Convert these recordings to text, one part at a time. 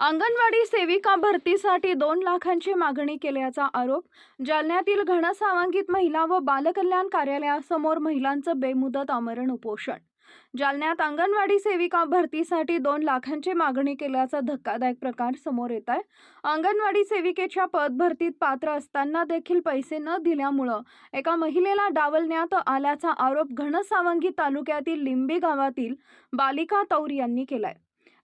अंगणवाडी सेविका भरतीसाठी दोन लाखांची मागणी केल्याचा आरोप जालन्यातील घनसावांगीत महिला व बालकल्याण कार्यालयासमोर महिलांचं बेमुदत आमरण उपोषण. जालन्यात अंगणवाडी सेविका भरतीसाठी दोन लाखांची मागणी केल्याचा धक्कादायक प्रकार समोर येत आहे. अंगणवाडी सेविकेच्या पदभरतीत पात्र असताना देखील पैसे न दिल्यामुळं एका महिलेला डावलण्यात आल्याचा आरोप घनसावंगी तालुक्यातील लिंबी गावातील बालिका तौर यांनी केलाय.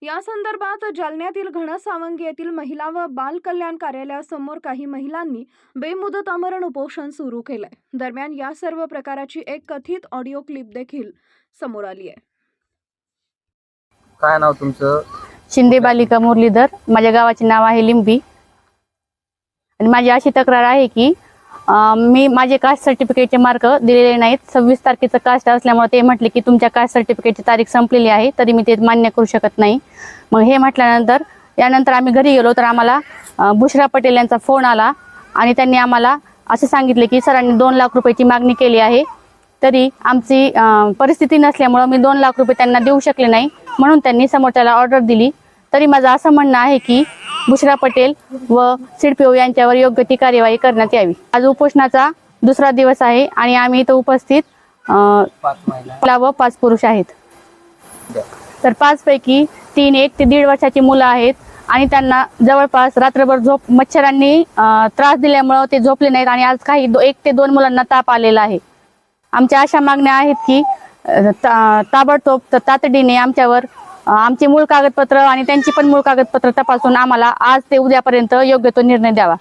या संदर्भात जालन्यातील घनसावंगी येथील महिला व बाल कल्याण कार्यालयासमोर काही महिलांनी बेमुदत आमरण उपोषण सुरू केलंय. दरम्यान या सर्व प्रकाराची एक कथित ऑडिओ क्लिप देखील समोर आली आहे. काय नाव तुमचं? शिंदे बालिका मुरलीधर. माझ्या गावाचे नाव आहे लिंबी. आणि माझी अशी तक्रार आहे की मी माझे कास्ट सर्टिफिकेटचे मार्क दिलेले नाहीत. सव्वीस तारखेचं कास्ट असल्यामुळे ते म्हटले की तुमच्या कास्ट सर्टिफिकेटची तारीख संपलेली आहे तरी मी ते मान्य करू शकत नाही. मग हे म्हटल्यानंतर यानंतर आम्ही घरी गेलो तर आम्हाला बुशरा पटेल यांचा फोन आला आणि त्यांनी आम्हाला असे सांगितले की सरांनी दोन लाख रुपयाची मागणी केली आहे तरी आमची परिस्थिती नसल्यामुळं मी दोन लाख रुपये त्यांना देऊ शकले नाही म्हणून त्यांनी समोरच्याला ऑर्डर दिली. तरी माझं असं म्हणणं आहे की बुशरा पटेल व सिडपीओ यांच्यावर योग्य ती कार्यवाही करण्यात यावी. आज उपोषणाचा दुसरा दिवस आहे आणि आम्ही इथं उपस्थित अं, व पाच पुरुष आहेत. तर पाच पैकी तीन एक ते दीड वर्षाची मुलं आहेत आणि त्यांना जवळपास रात्रभर झोप मच्छरांनी त्रास दिल्यामुळं ते झोपले नाहीत आणि आज काही एक ते दोन मुलांना ताप आलेला आहे. आमच्या अशा मागण्या आहेत की ताबडतोब तातडीने आमच्यावर आमची मूळ कागदपत्र आणि त्यांची पण मूळ कागदपत्र तपासून आम्हाला आज ते उद्यापर्यंत योग्य तो निर्णय द्यावा.